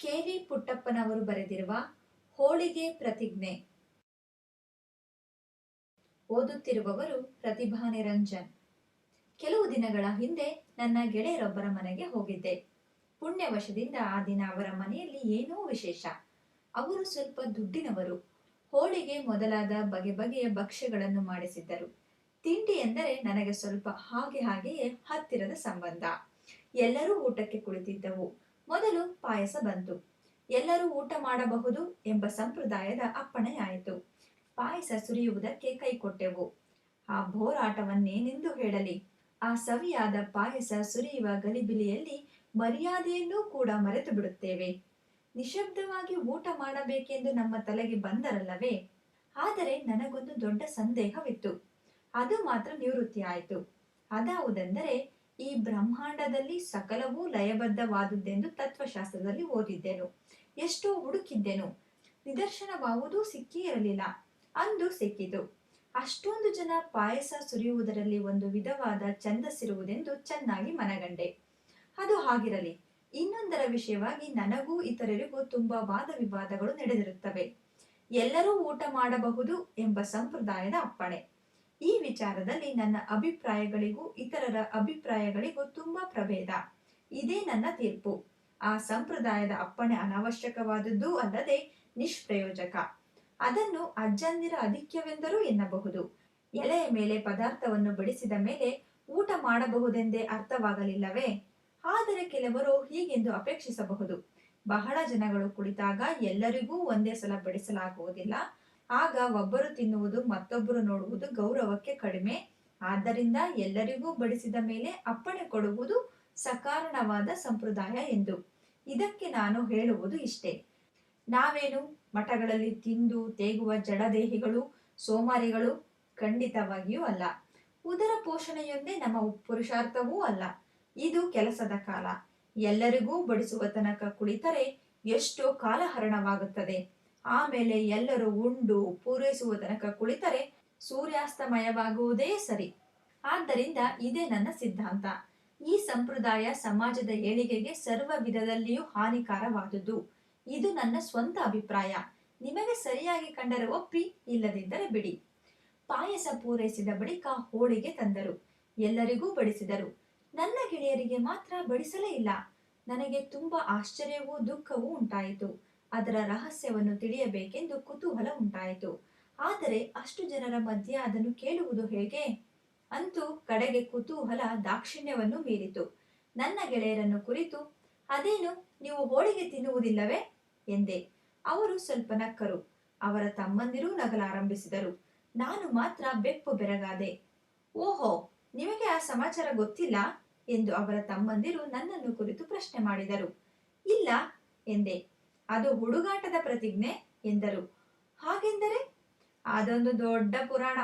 KV ಪುಟ್ಟಪ್ಪನವರು ಬರೆದಿರುವ ಹೋಳಿಗೆ ಪ್ರತಿಜ್ಞೆ. ಓದುತ್ತಿರುವವರು ಪ್ರತಿಭಾ ನಿರಂಜನ್ ಕೆಲವು ದಿನಗಳ ಹಿಂದೆ ನನ್ನ ಗೆಳೆಯರೊಬ್ಬರ ಮನೆಗೆ ಹೋಗಿದ್ದೆ. ಪುಣ್ಯವಶದಿಂದ ಆ ದಿನ ಅವರ ಮನೆಯಲ್ಲಿ ಏನೋ ವಿಶೇಷ. ಅವರು ಸ್ವಲ್ಪ ದುಡ್ಡಿನವರು. ಹೋಳಿಗೆ ಮೊದಲಾದ ಬಗೆ ಬಗೆಯ ಭಕ್ಷ್ಯಗಳನ್ನು ಮಾಡಿಸಿದ್ದರು. ತಿಂಡಿ ಎಂದರೆ ನನಗೆ ಸ್ವಲ್ಪ ಹಾಗೆ ಹಾಗೆಯೇ ಹತ್ತಿರದ ಸಂಬಂಧ. ಎಲ್ಲರೂ ಊಟಕ್ಕೆ ಕುಳಿತಿದ್ದವು. ಮೊದಲು ಪಾಯಸ ಬಂತು. ಎಲ್ಲರೂ ಊಟ ಮಾಡಬಹುದು ಎಂಬ ಸಂಪ್ರದಾಯದ ಅಪ್ಪಣೆಯಾಯಿತು. ಪಾಯಸ ಸುರಿಯುವುದಕ್ಕೆ ಕೈಕೊಟ್ಟೆವು. ಆ ಬೋರಾಟವನ್ನೇನೆಂದು ಹೇಳಲಿ. ಆ ಸವಿಯಾದ ಪಾಯಸ ಸುರಿಯುವ ಗಲಿಬಿಲಿಯಲ್ಲಿ ಮರ್ಯಾದೆಯನ್ನೂ ಕೂಡ ಮರೆತು ಬಿಡುತ್ತೇವೆ. ನಿಶಬ್ದವಾಗಿ ಊಟ ಮಾಡಬೇಕೆಂದು ನಮ್ಮ ತಲೆಗೆ ಬಂದರಲ್ಲವೇ? ಆದರೆ ನನಗೊಂದು ದೊಡ್ಡ ಸಂದೇಹವಿತ್ತು. ಅದು ಮಾತ್ರ ನಿವೃತ್ತಿ ಆಯಿತು ಅದಾವುದೆಂದರೆ ಈ ಬ್ರಹ್ಮಾಂಡದಲ್ಲಿ ಸಕಲವೂ ಲಯಬದ್ಧವಾದುದೆಂದು ತತ್ವಶಾಸ್ತ್ರದಲ್ಲಿ ಓದಿದ್ದೆನು. ಎಷ್ಟೋ ಹುಡುಕಿದ್ದೆನು. ನಿದರ್ಶನವಾವುದೂ ಸಿಕ್ಕೇ ಇರಲಿಲ್ಲ. ಅಂದು ಸಿಕ್ಕಿತು. ಅಷ್ಟೊಂದು ಜನ ಪಾಯಸ ಸುರಿಯುವುದರಲ್ಲಿ ಒಂದು ವಿಧವಾದ ಛಂದಸ್ಸಿರುವುದೆಂದು ಚೆನ್ನಾಗಿ ಮನಗಂಡೆ. ಅದು ಹಾಗಿರಲಿ. ಇನ್ನೊಂದರ ವಿಷಯವಾಗಿ ನನಗೂ ಇತರರಿಗೂ ತುಂಬಾ ವಾದ ವಿವಾದಗಳು ನಡೆದಿರುತ್ತವೆ. ಎಲ್ಲರೂ ಊಟ ಮಾಡಬಹುದು ಎಂಬ ಸಂಪ್ರದಾಯದ ಅಪ್ಪಣೆ. ಈ ವಿಚಾರದಲ್ಲಿ ನನ್ನ ಅಭಿಪ್ರಾಯಗಳಿಗೂ ಇತರರ ಅಭಿಪ್ರಾಯಗಳಿಗೂ ತುಂಬಾ ಪ್ರಭೇದ. ಇದೇ ನನ್ನ ತೀರ್ಪು. ಆ ಸಂಪ್ರದಾಯದ ಅಪ್ಪಣೆ ಅನಾವಶ್ಯಕವಾದದ್ದು ಅಲ್ಲದೆ ನಿಷ್ಪ್ರಯೋಜಕ. ಅದನ್ನು ಅಜ್ಜಂದಿರ ಅಧಿಕ್ಯವೆಂದರೂ ಎನ್ನಬಹುದು. ಎಲೆಯ ಮೇಲೆ ಪದಾರ್ಥವನ್ನು ಬಡಿಸಿದ ಮೇಲೆ ಊಟ ಮಾಡಬಹುದೆಂದೇ ಅರ್ಥವಾಗಲಿಲ್ಲವೇ? ಆದರೆ ಕೆಲವರು ಹೀಗೆಂದು ಅಪೇಕ್ಷಿಸಬಹುದು. ಬಹಳ ಜನಗಳು ಕುಳಿತಾಗ ಎಲ್ಲರಿಗೂ ಒಂದೇ ಸಲ ಬಡಿಸಲಾಗುವುದಿಲ್ಲ. ಆಗ ಒಬ್ಬರು ತಿನ್ನುವುದು ಮತ್ತೊಬ್ಬರು ನೋಡುವುದು ಗೌರವಕ್ಕೆ ಕಡಿಮೆ. ಆದ್ದರಿಂದ ಎಲ್ಲರಿಗೂ ಬಡಿಸಿದ ಮೇಲೆ ಅಪ್ಪಣೆ ಕೊಡುವುದು ಸಕಾರಣವಾದ ಸಂಪ್ರದಾಯ ಎಂದು. ಇದಕ್ಕೆ ನಾನು ಹೇಳುವುದು ಇಷ್ಟೇ. ನಾವೇನು? ಮಠಗಳಲ್ಲಿ ತಿಂದು ತೇಗುವ ಜಡದೇಹಿಗಳು, ಸೋಮಾರಿಗಳು ಖಂಡಿತವಾಗಿಯೂ ಅಲ್ಲ. ಉದರ ಪೋಷಣೆಯೊಂದೇ ನಮ್ಮ ಪುರುಷಾರ್ಥವೂ ಅಲ್ಲ. ಇದು ಕೆಲಸದ ಕಾಲ. ಎಲ್ಲರಿಗೂ ಬಡಿಸುವ ತನಕ ಕುಳಿತರೆ ಎಷ್ಟೋ ಕಾಲಹರಣವಾಗುತ್ತದೆ. ಆಮೇಲೆ ಎಲ್ಲರೂ ಉಂಡು ಪೂರೈಸುವ ತನಕ ಕುಳಿತರೆ ಸೂರ್ಯಾಸ್ತಮಯವಾಗುವುದೇ ಸರಿ. ಆದ್ದರಿಂದ ಇದೇ ನನ್ನ ಸಿದ್ಧಾಂತ. ಈ ಸಂಪ್ರದಾಯ ಸಮಾಜದ ಏಳಿಗೆಗೆ ಸರ್ವ ವಿಧದಲ್ಲಿಯೂ ಹಾನಿಕಾರವಾದುದು. ಇದು ನನ್ನ ಸ್ವಂತ ಅಭಿಪ್ರಾಯ. ನಿಮಗೆ ಸರಿಯಾಗಿ ಕಂಡರೆ ಒಪ್ಪಿ, ಇಲ್ಲದಿದ್ದರೆ ಬಿಡಿ. ಪಾಯಸ ಪೂರೈಸಿದ ಬಳಿಕ ಹೋಳಿಗೆ ತಂದರು. ಎಲ್ಲರಿಗೂ ಬಡಿಸಿದರು. ನನ್ನ ಗೆಳೆಯರಿಗೆ ಮಾತ್ರ ಬಡಿಸಲೇ ಇಲ್ಲ. ನನಗೆ ತುಂಬಾ ಆಶ್ಚರ್ಯವೂ ದುಃಖವೂ ಉಂಟಾಯಿತು. ಅದರ ರಹಸ್ಯವನ್ನು ತಿಳಿಯಬೇಕೆಂದು ಕುತೂಹಲ ಉಂಟಾಯಿತು. ಆದರೆ ಅಷ್ಟು ಜನರ ಮಧ್ಯೆ ಅದನ್ನು ಕೇಳುವುದು ಹೇಗೆ? ಅಂತೂ ಕಡೆಗೆ ಕುತೂಹಲ ದಾಕ್ಷಿಣ್ಯವನ್ನು ಮೀರಿತು. ನನ್ನ ಗೆಳೆಯರನ್ನು ಕುರಿತು, ಅದೇನು, ನೀವು ಹೋಳಿಗೆ ತಿನ್ನುವುದಿಲ್ಲವೇ? ಎಂದೆ. ಅವರು ಸ್ವಲ್ಪ ನಕ್ಕರು. ಅವರ ತಮ್ಮಂದಿರೂ ನಗಲಾರಂಭಿಸಿದರು ನಾನು ಮಾತ್ರ ಬೆಪ್ಪು ಬೆರಗಾದೆ. ಓಹೋ, ನಿಮಗೆ ಆ ಸಮಾಚಾರ ಗೊತ್ತಿಲ್ಲ? ಎಂದು ಅವರ ತಮ್ಮಂದಿರು ನನ್ನನ್ನು ಕುರಿತು ಪ್ರಶ್ನೆ ಮಾಡಿದರು. ಇಲ್ಲ, ಎಂದೆ. ಅದು ಹುಡುಗಾಟದ ಪ್ರತಿಜ್ಞೆ ಎಂದರು. ಹಾಗೆಂದರೆ? ಅದೊಂದು ದೊಡ್ಡ ಪುರಾಣ.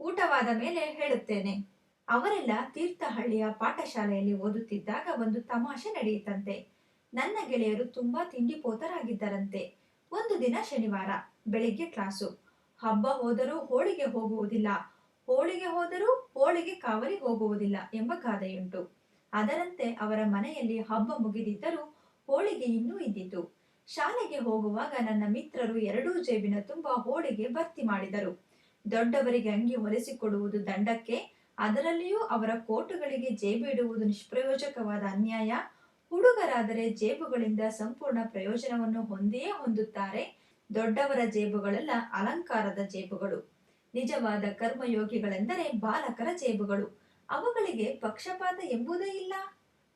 ಊಟವಾದ ಮೇಲೆ ಹೇಳುತ್ತೇನೆ. ಅವರೆಲ್ಲ ತೀರ್ಥಹಳ್ಳಿಯ ಪಾಠಶಾಲೆಯಲ್ಲಿ ಓದುತ್ತಿದ್ದಾಗ ಒಂದು ತಮಾಷೆ ನಡೆಯಿತಂತೆ. ನನ್ನ ಗೆಳೆಯರು ತುಂಬಾ ತಿಂಡಿಪೋತರಾಗಿದ್ದರಂತೆ. ಒಂದು ದಿನ ಶನಿವಾರ, ಬೆಳಿಗ್ಗೆ ಕ್ಲಾಸು. ಹಬ್ಬ ಹೋದರೂ ಹೋಳಿಗೆ ಹೋಗುವುದಿಲ್ಲ. ಹೋಳಿಗೆ ಹೋದರೂ ಹೋಳಿಗೆ ಕಾವಲಿ ಹೋಗುವುದಿಲ್ಲ ಎಂಬ ಗಾದೆಯುಂಟು. ಅದರಂತೆ ಅವರ ಮನೆಯಲ್ಲಿ ಹಬ್ಬ ಮುಗಿದಿದ್ದರೂ ಹೋಳಿಗೆ ಇನ್ನೂ ಇದ್ದಿತು. ಶಾಲೆಗೆ ಹೋಗುವಾಗ ನನ್ನ ಮಿತ್ರರು ಎರಡೂ ಜೇಬಿನ ತುಂಬಾ ಹೋಳಿಗೆ ಭರ್ತಿ ಮಾಡಿದರು. ದೊಡ್ಡವರಿಗೆ ಅಂಗಿ ಹೊಲಿಸಿಕೊಡುವುದು ದಂಡಕ್ಕೆ, ಅದರಲ್ಲಿಯೂ ಅವರ ಕೋಟುಗಳಿಗೆ ಜೇಬು ಇಡುವುದು ನಿಷ್ಪ್ರಯೋಜಕವಾದ ಅನ್ಯಾಯ. ಹುಡುಗರಾದರೆ ಜೇಬುಗಳಿಂದ ಸಂಪೂರ್ಣ ಪ್ರಯೋಜನವನ್ನು ಹೊಂದಿಯೇ ಹೊಂದುತ್ತಾರೆ. ದೊಡ್ಡವರ ಜೇಬುಗಳೆಲ್ಲ ಅಲಂಕಾರದ ಜೇಬುಗಳು. ನಿಜವಾದ ಕರ್ಮಯೋಗಿಗಳೆಂದರೆ ಬಾಲಕರ ಜೇಬುಗಳು. ಅವುಗಳಿಗೆ ಪಕ್ಷಪಾತ ಎಂಬುದೇ ಇಲ್ಲ.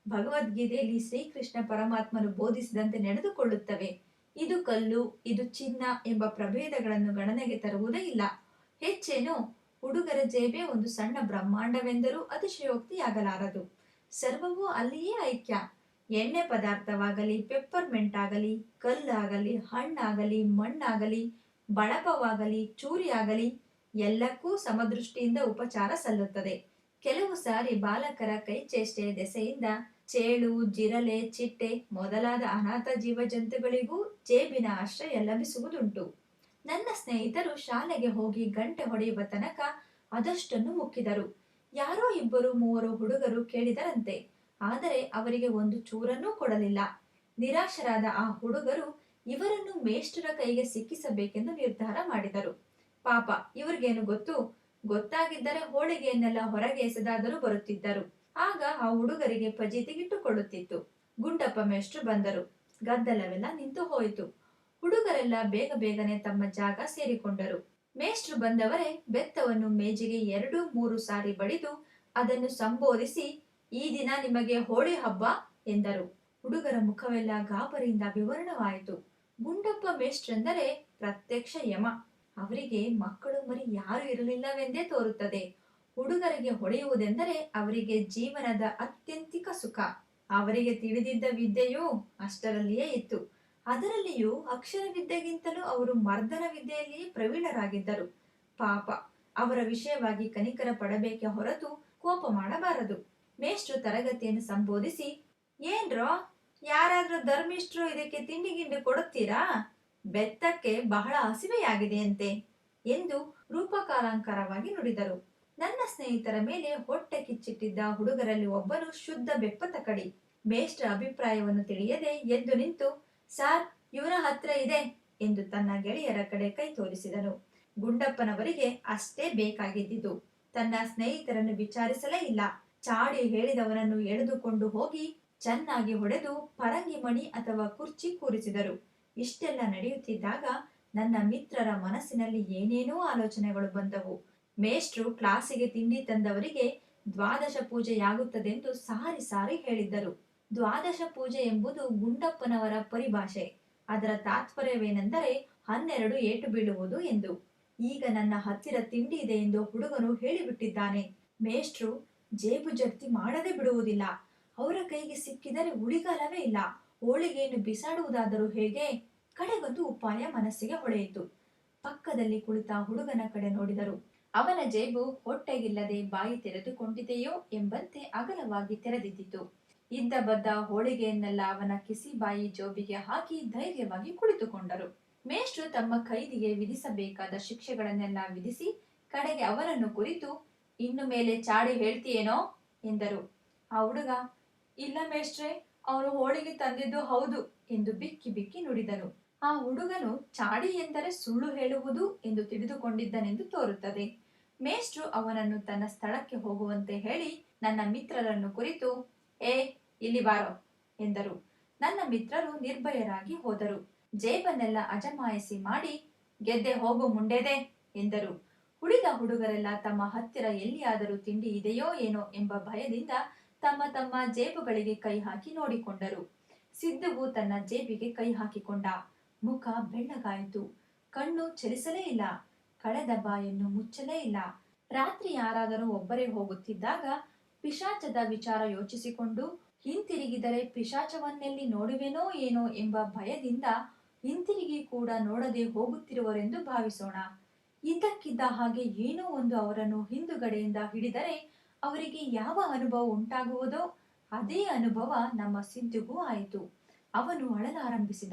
ಭಗವದ್ಗೀತೆಯಲ್ಲಿ ಶ್ರೀಕೃಷ್ಣ ಪರಮಾತ್ಮನು ಬೋಧಿಸಿದಂತೆ ನಡೆದುಕೊಳ್ಳುತ್ತವೆ. ಇದು ಕಲ್ಲು, ಇದು ಚಿನ್ನ ಎಂಬ ಪ್ರಭೇದಗಳನ್ನು ಗಣನೆಗೆ ತರುವುದೇ ಇಲ್ಲ. ಹೆಚ್ಚೇನೋ ಹುಡುಗರ ಜೇಬೆ ಒಂದು ಸಣ್ಣ ಬ್ರಹ್ಮಾಂಡವೆಂದರೂ ಅತಿಶಯೋಕ್ತಿಯಾಗಲಾರದು ಸರ್ವವೂ ಅಲ್ಲಿಯೇ ಐಕ್ಯ. ಎಣ್ಣೆ ಪದಾರ್ಥವಾಗಲಿ ಪೆಪ್ಪರ್ಮೆಂಟ್ ಆಗಲಿ ಕಲ್ಲಾಗಲಿ, ಹಣ್ಣಾಗಲಿ, ಮಣ್ಣಾಗಲಿ, ಬಳಪವಾಗಲಿ, ಚೂರಿಯಾಗಲಿ, ಎಲ್ಲಕ್ಕೂ ಸಮದೃಷ್ಟಿಯಿಂದ ಉಪಚಾರ ಸಲ್ಲುತ್ತದೆ. ಕೆಲವು ಸಾರಿ ಬಾಲಕರ ಕೈಚೇಷ್ಟೆಯ ದೆಸೆಯಿಂದ ಚೇಳು ಜಿರಲೆ ಚಿಟ್ಟೆ ಮೊದಲಾದ ಅನಾಥ ಜೀವಜಂತುಗಳಿಗೂ ಜೇಬಿನ ಆಶ್ರಯ ಲಭಿಸುವುದುಂಟು. ನನ್ನ ಸ್ನೇಹಿತರು ಶಾಲೆಗೆ ಹೋಗಿ ಗಂಟೆ ಹೊಡೆಯುವ ತನಕ ಅದಷ್ಟನ್ನು ಮುಕ್ಕಿದರು. ಯಾರೋ ಇಬ್ಬರು ಮೂವರು ಹುಡುಗರು ಕೇಳಿದರಂತೆ. ಆದರೆ ಅವರಿಗೆ ಒಂದು ಚೂರನ್ನೂ ಕೊಡಲಿಲ್ಲ. ನಿರಾಶರಾದ ಆ ಹುಡುಗರು ಇವರನ್ನು ಮೇಷ್ಟರ ಕೈಗೆ ಸಿಕ್ಕಿಸಬೇಕೆಂದು ನಿರ್ಧಾರ ಮಾಡಿದರು. ಪಾಪ, ಇವ್ರಿಗೇನು ಗೊತ್ತು? ಗೊತ್ತಾಗಿದ್ದರೆ ಹೋಳಿಗೆಯನ್ನೆಲ್ಲ ಹೊರಗೆ ಎಸೆದಾದರೂ ಬರುತ್ತಿದ್ದರು. ಆಗ ಆ ಹುಡುಗರಿಗೆ ಫಜೀತಿಗಿಟ್ಟುಕೊಳ್ಳುತ್ತಿತ್ತು ಗುಂಡಪ್ಪ ಮೇಷ್ಟ್ರು ಬಂದರು. ಗದ್ದಲವೆಲ್ಲ ನಿಂತು ಹೋಯಿತು. ಹುಡುಗರೆಲ್ಲ ಬೇಗ ಬೇಗನೆ ತಮ್ಮ ಜಾಗ ಸೇರಿಕೊಂಡರು. ಮೇಷ್ಟ್ರು ಬಂದವರೇ ಬೆತ್ತವನ್ನು ಮೇಜಿಗೆ ಎರಡು, ಮೂರು ಸಾರಿ ಬಡಿದು ಅದನ್ನು ಸಂಬೋಧಿಸಿ, ಈ ದಿನ ನಿಮಗೆ ಹೋಳಿ ಹಬ್ಬ ಎಂದರು. ಹುಡುಗರ ಮುಖವೆಲ್ಲ ಗಾಬರಿಯಿಂದ ವಿವರಣವಾಯಿತು. ಗುಂಡಪ್ಪ ಮೇಷ್ಟ್ರೆಂದರೆ ಪ್ರತ್ಯಕ್ಷ ಯಮ. ಅವರಿಗೆ ಮಕ್ಕಳು ಮರಿ ಯಾರು ಇರಲಿಲ್ಲವೆಂದೇ ತೋರುತ್ತದೆ. ಹುಡುಗರಿಗೆ ಹೊಡೆಯುವುದೆಂದರೆ ಅವರಿಗೆ ಜೀವನದ ಅತ್ಯಂತಿಕ ಸುಖ. ಅವರಿಗೆ ತಿಳಿದಿದ್ದ ವಿದ್ಯೆಯೂ ಅಷ್ಟರಲ್ಲಿಯೇ ಇತ್ತು. ಅದರಲ್ಲಿಯೂ ಅಕ್ಷರ ವಿದ್ಯೆಗಿಂತಲೂ ಅವರು ಮರ್ದನ ವಿದ್ಯೆಯಲ್ಲಿಯೇ ಪ್ರವೀಣರಾಗಿದ್ದರು. ಪಾಪ, ಅವರ ವಿಷಯವಾಗಿ ಕನಿಕರ ಪಡಬೇಕೆ ಹೊರತು ಕೋಪ ಮಾಡಬಾರದು. ಮೇಷ್ಟ್ರು ತರಗತಿಯನ್ನು ಸಂಬೋಧಿಸಿ, ಏನ್ರೋ, ಯಾರಾದ್ರೂ ಧರ್ಮಿಷ್ಟ್ರು ಇದಕ್ಕೆ ತಿಂಡಿ ಗಿಂಡಿ ಕೊಡುತ್ತೀರಾ? ಬೆತ್ತಕ್ಕೆ ಬಹಳ ಹಸಿವೆಯಾಗಿದೆಯಂತೆ ಎಂದು ರೂಪಕಾಲಂಕಾರವಾಗಿ ನುಡಿದರು. ನನ್ನ ಸ್ನೇಹಿತರ ಮೇಲೆ ಹೊಟ್ಟೆ ಕಿಚ್ಚಿಟ್ಟಿದ್ದ ಹುಡುಗರಲ್ಲಿ ಒಬ್ಬನು ಶುದ್ಧ ಬೆಪ್ಪತ ಕಡಿ. ಮೇಷ್ಟ್ರ ಅಭಿಪ್ರಾಯವನ್ನು ತಿಳಿಯದೆ ಎದ್ದು ನಿಂತು, ಸಾರ್, ಇವರ ಹತ್ರ ಇದೆ ಎಂದು ತನ್ನ ಗೆಳೆಯರ ಕಡೆ ಕೈ ತೋರಿಸಿದನು. ಗುಂಡಪ್ಪನವರಿಗೆ ಅಷ್ಟೇ ಬೇಕಾಗಿದ್ದಿತು ತನ್ನ ಸ್ನೇಹಿತರನ್ನು ವಿಚಾರಿಸಲೇ ಇಲ್ಲ. ಚಾಡಿ ಹೇಳಿದವನನ್ನು ಎಳೆದುಕೊಂಡು ಹೋಗಿ ಚೆನ್ನಾಗಿ ಹೊಡೆದು ಪರಂಗಿ ಮಣಿ ಅಥವಾ ಕುರ್ಚಿ ಕೂರಿಸಿದರು. ಇಷ್ಟೆಲ್ಲ ನಡೆಯುತ್ತಿದ್ದಾಗ ನನ್ನ ಮಿತ್ರರ ಮನಸ್ಸಿನಲ್ಲಿ ಏನೇನೋ ಆಲೋಚನೆಗಳು ಬಂದವು. ಮೇಷ್ಟ್ರು ಕ್ಲಾಸಿಗೆ ತಿಂಡಿ ತಂದವರಿಗೆ ದ್ವಾದಶ ಪೂಜೆಯಾಗುತ್ತದೆಂದು ಸಾರಿ ಸಾರಿ ಹೇಳಿದ್ದರು. ದ್ವಾದಶ ಪೂಜೆ ಎಂಬುದು ಗುಂಡಪ್ಪನವರ ಪರಿಭಾಷೆ. ಅದರ ತಾತ್ಪರ್ಯವೇನೆಂದರೆ ಹನ್ನೆರಡು ಏಟು ಬೀಳುವುದು ಎಂದು. ಈಗ ನನ್ನ ಹತ್ತಿರ ತಿಂಡಿ ಇದೆ ಎಂದು ಹುಡುಗನು ಹೇಳಿಬಿಟ್ಟಿದ್ದಾನೆ. ಮೇಷ್ಟ್ರು ಜೇಬು ಜರ್ತಿ ಮಾಡದೆ ಬಿಡುವುದಿಲ್ಲ. ಅವರ ಕೈಗೆ ಸಿಕ್ಕಿದರೆ ಉಳಿಗಾಲವೇ ಇಲ್ಲ. ಹೋಳಿಗೆಯನ್ನು ಬಿಸಾಡುವುದಾದರೂ ಹೇಗೆ? ಕಡೆಗೊಂದು ಉಪಾಯ ಮನಸ್ಸಿಗೆ ಹೊಳೆಯಿತು. ಪಕ್ಕದಲ್ಲಿ ಕುಳಿತ ಹುಡುಗನ ಕಡೆ ನೋಡಿದರು. ಅವನ ಜೇಬು ಹೊಟ್ಟೆಗಿಲ್ಲದೆ ಬಾಯಿ ತೆರೆದುಕೊಂಡಿದೆಯೋ ಎಂಬಂತೆ ಅಗಲವಾಗಿ ತೆರೆದಿದ್ದಿತು. ಇದ್ದ ಬದ್ದ ಹೋಳಿಗೆಯನ್ನೆಲ್ಲ ಅವನ ಕಿಸಿ ಬಾಯಿ ಜೋಬಿಗೆ ಹಾಕಿ ಧೈರ್ಯವಾಗಿ ಕುಳಿತುಕೊಂಡರು. ಮೇಷ್ಟ್ರು ತಮ್ಮ ಕೈದಿಗೆ ವಿಧಿಸಬೇಕಾದ ಶಿಕ್ಷೆಗಳನ್ನೆಲ್ಲ ವಿಧಿಸಿ ಕಡೆಗೆ ಅವರನ್ನು ಕುರಿತು, ಇನ್ನು ಮೇಲೆ ಚಾಡಿ ಹೇಳ್ತೀಯೇನೋ? ಎಂದರು. ಆ ಹುಡುಗ, ಇಲ್ಲ ಮೇಷ್ಟ್ರೆ, ಅವರು ಹೋಳಿಗೆ ತಂದಿದ್ದು ಹೌದು ಎಂದು ಬಿಕ್ಕಿ ಬಿಕ್ಕಿ ನುಡಿದರು ಆ ಹುಡುಗನು, ಚಾಡಿ ಎಂದರೆ ಸುಳ್ಳು ಹೇಳುವುದು? ಎಂದು ತಿಳಿದುಕೊಂಡಿದ್ದನೆಂದು ತೋರುತ್ತದೆ. ಮೇಷ್ಟ್ರು ಅವನನ್ನು ತನ್ನ ಸ್ಥಳಕ್ಕೆ ಹೋಗುವಂತೆ ಹೇಳಿ ನನ್ನ ಮಿತ್ರರನ್ನು ಕುರಿತು, ಏ, ಇಲ್ಲಿ ಬಾರೋ, ಎಂದರು. ನನ್ನ ಮಿತ್ರರು ನಿರ್ಭಯರಾಗಿ ಹೋದರು. ಜೇಬನ್ನೆಲ್ಲ ಅಜಮಾಯಿಸಿ ಮಾಡಿ, ಗೆದ್ದೆ, ಹೋಗು ಮುಂಡೆದೆ, ಎಂದರು. ಉಳಿದ ಹುಡುಗರೆಲ್ಲ ತಮ್ಮ ಹತ್ತಿರ ಎಲ್ಲಿಯಾದರೂ ತಿಂಡಿ ಇದೆಯೋ ಏನೋ ಎಂಬ ಭಯದಿಂದ ತಮ್ಮ ತಮ್ಮ ಜೇಬುಗಳಿಗೆ ಕೈ ಹಾಕಿ ನೋಡಿಕೊಂಡರು. ಸಿದ್ದುವು ತನ್ನ ಜೇಬಿಗೆ ಕೈ ಹಾಕಿಕೊಂಡ. ಮುಖ ಬೆಳ್ಳಗಾಯಿತು. ಕಣ್ಣು ಚಲಿಸಲೇ ಇಲ್ಲ. ಕಳೆದ ಬಾಯನ್ನು ಮುಚ್ಚಲೇ ಇಲ್ಲ. ರಾತ್ರಿ ಯಾರಾದರೂ ಒಬ್ಬರೇ ಹೋಗುತ್ತಿದ್ದಾಗ ಪಿಶಾಚದ ವಿಚಾರ ಯೋಚಿಸಿಕೊಂಡು, ಹಿಂತಿರುಗಿದರೆ ಪಿಶಾಚವನ್ನೆಲ್ಲಿ ನೋಡುವೆನೋ ಏನೋ ಎಂಬ ಭಯದಿಂದ ಹಿಂತಿರುಗಿ ಕೂಡ ನೋಡದೆ ಹೋಗುತ್ತಿರುವರೆಂದು ಭಾವಿಸೋಣ. ಇದ್ದಕ್ಕಿದ್ದ ಹಾಗೆ ಏನೋ ಒಂದು ಅವರನ್ನು ಹಿಂದುಗಡೆಯಿಂದ ಹಿಡಿದರೆ ಅವರಿಗೆ ಯಾವ ಅನುಭವ ಉಂಟಾಗುವುದೋ ಅದೇ ಅನುಭವ ನಮ್ಮ ಸಿದ್ದುಗೂ ಆಯಿತು. ಅವನು ಅಳಲಾರಂಭಿಸಿದ.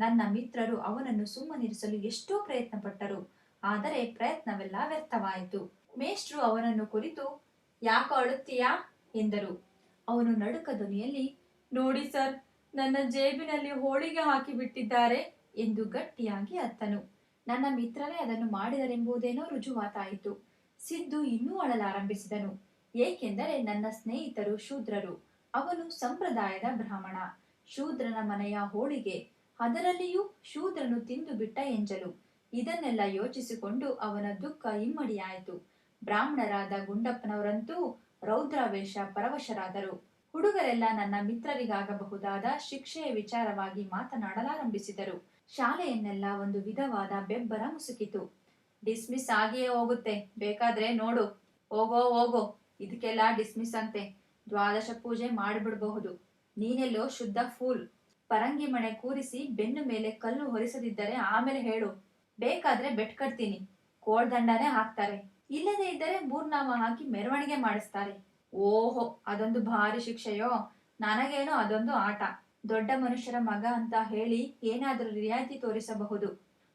ನನ್ನ ಮಿತ್ರರು ಅವನನ್ನು ಸುಮ್ಮನಿರಿಸಲು ಎಷ್ಟೋ ಪ್ರಯತ್ನ ಪಟ್ಟರು ಆದರೆ ಪ್ರಯತ್ನವೆಲ್ಲ ವ್ಯರ್ಥವಾಯಿತು. ಮೇಷ್ಟ್ರು ಅವನನ್ನು ಕುರಿತು, ಯಾಕೋ ಅಳುತ್ತೀಯಾ? ಎಂದರು. ಅವನು ನಡುಕ ಧ್ವನಿಯಲ್ಲಿ, ನೋಡಿ ಸರ್, ನನ್ನ ಜೇಬಿನಲ್ಲಿ ಹೋಳಿಗೆ ಹಾಕಿ ಬಿಟ್ಟಿದ್ದಾರೆ ಎಂದು ಗಟ್ಟಿಯಾಗಿ ಅತ್ತನು. ನನ್ನ ಮಿತ್ರನೇ ಅದನ್ನು ಮಾಡಿದರೆಂಬುದೇನೋ ರುಜುವಾತಾಯಿತು. ಸಿದ್ದು ಇನ್ನೂ ಅಳಲಾರಂಭಿಸಿದನು. ಏಕೆಂದರೆ ನನ್ನ ಸ್ನೇಹಿತರು ಶೂದ್ರರು. ಅವನು ಸಂಪ್ರದಾಯದ ಬ್ರಾಹ್ಮಣ. ಶೂದ್ರನ ಮನೆಯ ಹೋಳಿಗೆ. ಅದರಲ್ಲಿಯೂ ಶೂದ್ರನು ತಿಂದು ಬಿಟ್ಟ ಎಂಜಲು. ಇದನ್ನೆಲ್ಲ ಯೋಚಿಸಿಕೊಂಡು ಅವನ ದುಃಖ ಇಮ್ಮಡಿಯಾಯಿತು. ಬ್ರಾಹ್ಮಣರಾದ ಗುಂಡಪ್ಪನವರಂತೂ ರೌದ್ರಾವೇಶ ಪರವಶರಾದರು. ಹುಡುಗರೆಲ್ಲ ನನ್ನ ಮಿತ್ರರಿಗಾಗಬಹುದಾದ ಶಿಕ್ಷೆಯ ವಿಚಾರವಾಗಿ ಮಾತನಾಡಲಾರಂಭಿಸಿದರು. ಶಾಲೆಯನ್ನೆಲ್ಲ ಒಂದು ವಿಧವಾದ ಬೆಬ್ಬರ ಮುಸುಕಿತು. ಡಿಸ್ಮಿಸ್ ಆಗಿಯೇ ಹೋಗುತ್ತೆ. ಬೇಕಾದ್ರೆ ನೋಡು. ಹೋಗೋ ಹೋಗೋ. ಇದಕ್ಕೆಲ್ಲ ಡಿಸ್ಮಿಸ್ ಅಂತೆ. ದ್ವಾದಶ ಪೂಜೆ ಮಾಡಿಬಿಡಬಹುದು. ನೀನೆಲ್ಲೋ ಶುದ್ಧ ಫೂಲ್. ಪರಂಗಿ ಮಣೆ ಕೂರಿಸಿ ಬೆನ್ನು ಮೇಲೆ ಕಲ್ಲು ಹೊರಿಸದಿದ್ದರೆ ಆಮೇಲೆ ಹೇಳು. ಬೇಕಾದ್ರೆ ಬೆಟ್ ಕಟ್ತೀನಿ. ಕೋಳ್ದಂಡನೇ ಹಾಕ್ತಾರೆ. ಇಲ್ಲದೆ ಇದ್ದರೆ ಮೂರ್ನಾಮ ಹಾಕಿ ಮೆರವಣಿಗೆ ಮಾಡಿಸ್ತಾರೆ. ಓಹೋ, ಅದೊಂದು ಭಾರಿ ಶಿಕ್ಷೆಯೋ? ನನಗೇನೋ ಅದೊಂದು ಆಟ. ದೊಡ್ಡ ಮನುಷ್ಯರ ಮಗ ಅಂತ ಹೇಳಿ ಏನಾದರೂ ರಿಯಾಯಿತಿ ತೋರಿಸಬಹುದು.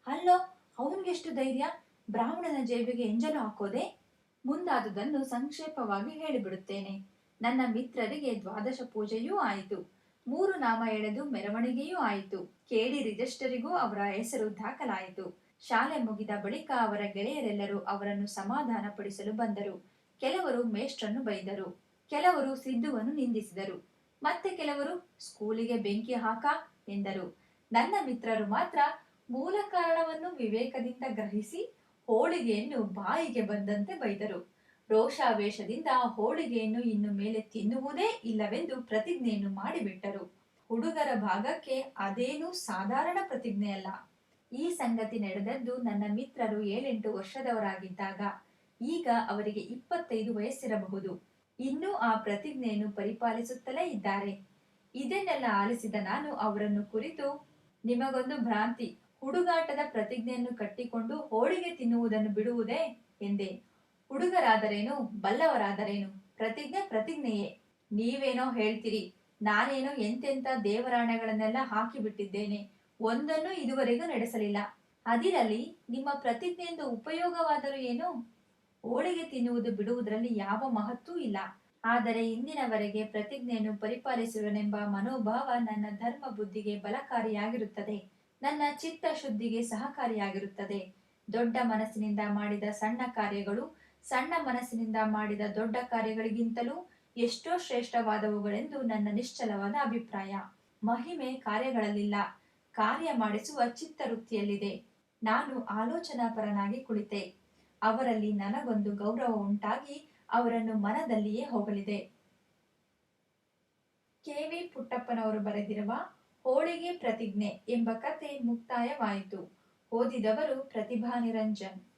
ಅಲ್ಲೋ, ಅವನಿಗೆಷ್ಟು ಧೈರ್ಯ? ಬ್ರಾಹ್ಮಣನ ಜೇಬಿಗೆ ಎಂಜಲು ಹಾಕೋದೆ? ಮುಂದಾದುದನ್ನು ಸಂಕ್ಷೇಪವಾಗಿ ಹೇಳಿಬಿಡುತ್ತೇನೆ. ನನ್ನ ಮಿತ್ರರಿಗೆ ದ್ವಾದಶ ಪೂಜೆಯೂ ಆಯಿತು. ಮೂರು ನಾಮ ಎಳೆದು ಮೆರವಣಿಗೆಯೂ ಆಯಿತು. ಕೇಳಿ ರಿಜಿಸ್ಟರಿಗೂ ಅವರ ಹೆಸರು ದಾಖಲಾಯಿತು. ಶಾಲೆ ಮುಗಿದ ಬಳಿಕ ಅವರ ಗೆಳೆಯರೆಲ್ಲರೂ ಅವರನ್ನು ಸಮಾಧಾನಪಡಿಸಲು ಬಂದರು. ಕೆಲವರು ಮೇಷ್ಟ್ರನ್ನು ಬೈದರು. ಕೆಲವರು ಸಿದ್ದುವನ್ನು ನಿಂದಿಸಿದರು. ಮತ್ತೆ ಕೆಲವರು, ಸ್ಕೂಲಿಗೆ ಬೆಂಕಿ ಹಾಕ ಎಂದರು. ನನ್ನ ಮಿತ್ರರು ಮಾತ್ರ ಮೂಲ ಕಾರಣವನ್ನು ವಿವೇಕದಿಂದ ಗ್ರಹಿಸಿ ಹೋಳಿಗೆಯನ್ನು ಬಾಯಿಗೆ ಬಂದಂತೆ ಬೈದರು. ರೋಷಾವೇಶದಿಂದ ಹೋಳಿಗೆಯನ್ನು ಇನ್ನು ಮೇಲೆ ತಿನ್ನುವುದೇ ಇಲ್ಲವೆಂದು ಪ್ರತಿಜ್ಞೆಯನ್ನು ಮಾಡಿಬಿಟ್ಟರು. ಹುಡುಗರ ಭಾಗಕ್ಕೆ ಅದೇನೂ ಸಾಧಾರಣ ಪ್ರತಿಜ್ಞೆಯಲ್ಲ. ಈ ಸಂಗತಿ ನಡೆದದ್ದು ನನ್ನ ಮಿತ್ರರು ಏಳೆಂಟು ವರ್ಷದವರಾಗಿದ್ದಾಗ. ಈಗ ಅವರಿಗೆ ಇಪ್ಪತ್ತೈದು ವಯಸ್ಸಿರಬಹುದು. ಇನ್ನೂ ಆ ಪ್ರತಿಜ್ಞೆಯನ್ನು ಪರಿಪಾಲಿಸುತ್ತಲೇ ಇದ್ದಾರೆ. ಇದನ್ನೆಲ್ಲ ಆಲಿಸಿದ ನಾನು ಅವರನ್ನು ಕುರಿತು, ನಿಮಗೊಂದು ಭ್ರಾಂತಿ, ಹುಡುಗಾಟದ ಪ್ರತಿಜ್ಞೆಯನ್ನು ಕಟ್ಟಿಕೊಂಡು ಹೋಳಿಗೆ ತಿನ್ನುವುದನ್ನು ಬಿಡುವುದೇ? ಎಂದೆ. ಹುಡುಗರಾದರೇನು? ಬಲ್ಲವರಾದರೇನು? ಪ್ರತಿಜ್ಞೆ ಪ್ರತಿಜ್ಞೆಯೇ. ನೀವೇನೋ ಹೇಳ್ತೀರಿ, ನಾನೇನೋ ಎಂತೆಂತ ದೇವರಾಣೆಗಳನ್ನೆಲ್ಲ ಹಾಕಿಬಿಟ್ಟಿದ್ದೇನೆ. ಒಂದನ್ನು ಇದುವರೆಗೂ ನಡೆಸಲಿಲ್ಲ. ಅದಿರಲಿ ನಿಮ್ಮ ಪ್ರತಿಜ್ಞೆಯಿಂದ ಉಪಯೋಗವಾದರೂ ಏನು ಹೋಳಿಗೆ ತಿನ್ನುವುದು ಬಿಡುವುದರಲ್ಲಿ ಯಾವ ಮಹತ್ತೂ ಇಲ್ಲ. ಆದರೆ ಇಂದಿನವರೆಗೆ ಪ್ರತಿಜ್ಞೆಯನ್ನು ಪರಿಪಾಲಿಸುವನೆಂಬ ಮನೋಭಾವ ನನ್ನ ಧರ್ಮ ಬುದ್ಧಿಗೆ ಬಲಕಾರಿಯಾಗಿರುತ್ತದೆ. ನನ್ನ ಚಿತ್ತ ಶುದ್ಧಿಗೆ ಸಹಕಾರಿಯಾಗಿರುತ್ತದೆ. ದೊಡ್ಡ ಮನಸ್ಸಿನಿಂದ ಮಾಡಿದ ಸಣ್ಣ ಕಾರ್ಯಗಳು, ಸಣ್ಣ ಮನಸ್ಸಿನಿಂದ ಮಾಡಿದ ದೊಡ್ಡ ಕಾರ್ಯಗಳಿಗಿಂತಲೂ ಎಷ್ಟೋ ಶ್ರೇಷ್ಠವಾದವುಗಳೆಂದು ನನ್ನ ನಿಶ್ಚಲವಾದ ಅಭಿಪ್ರಾಯ. ಮಹಿಮೆ ಕಾರ್ಯಗಳಲ್ಲಿಲ್ಲ. ಕಾರ್ಯ ಮಾಡಿಸುವ ಚಿತ್ತವೃತ್ತಿಯಲ್ಲಿದೆ. ನಾನು ಆಲೋಚನಾಪರನಾಗಿ ಕುಳಿತೆ. ಅವರಲ್ಲಿ ನನಗೊಂದು ಗೌರವ ಉಂಟಾಗಿ ಅವರನ್ನು ಮನದಲ್ಲಿಯೇ ಹೋಗಲಿದೆ. ಕೆ. ವಿ. ಪುಟ್ಟಪ್ಪನವರು ಬರೆದಿರುವ ಹೋಳಿಗೆ ಪ್ರತಿಜ್ಞೆ ಎಂಬ ಕತೆ ಮುಕ್ತಾಯವಾಯಿತು. ಓದಿದವರು ಪ್ರತಿಭಾ ನಿರಂಜನ್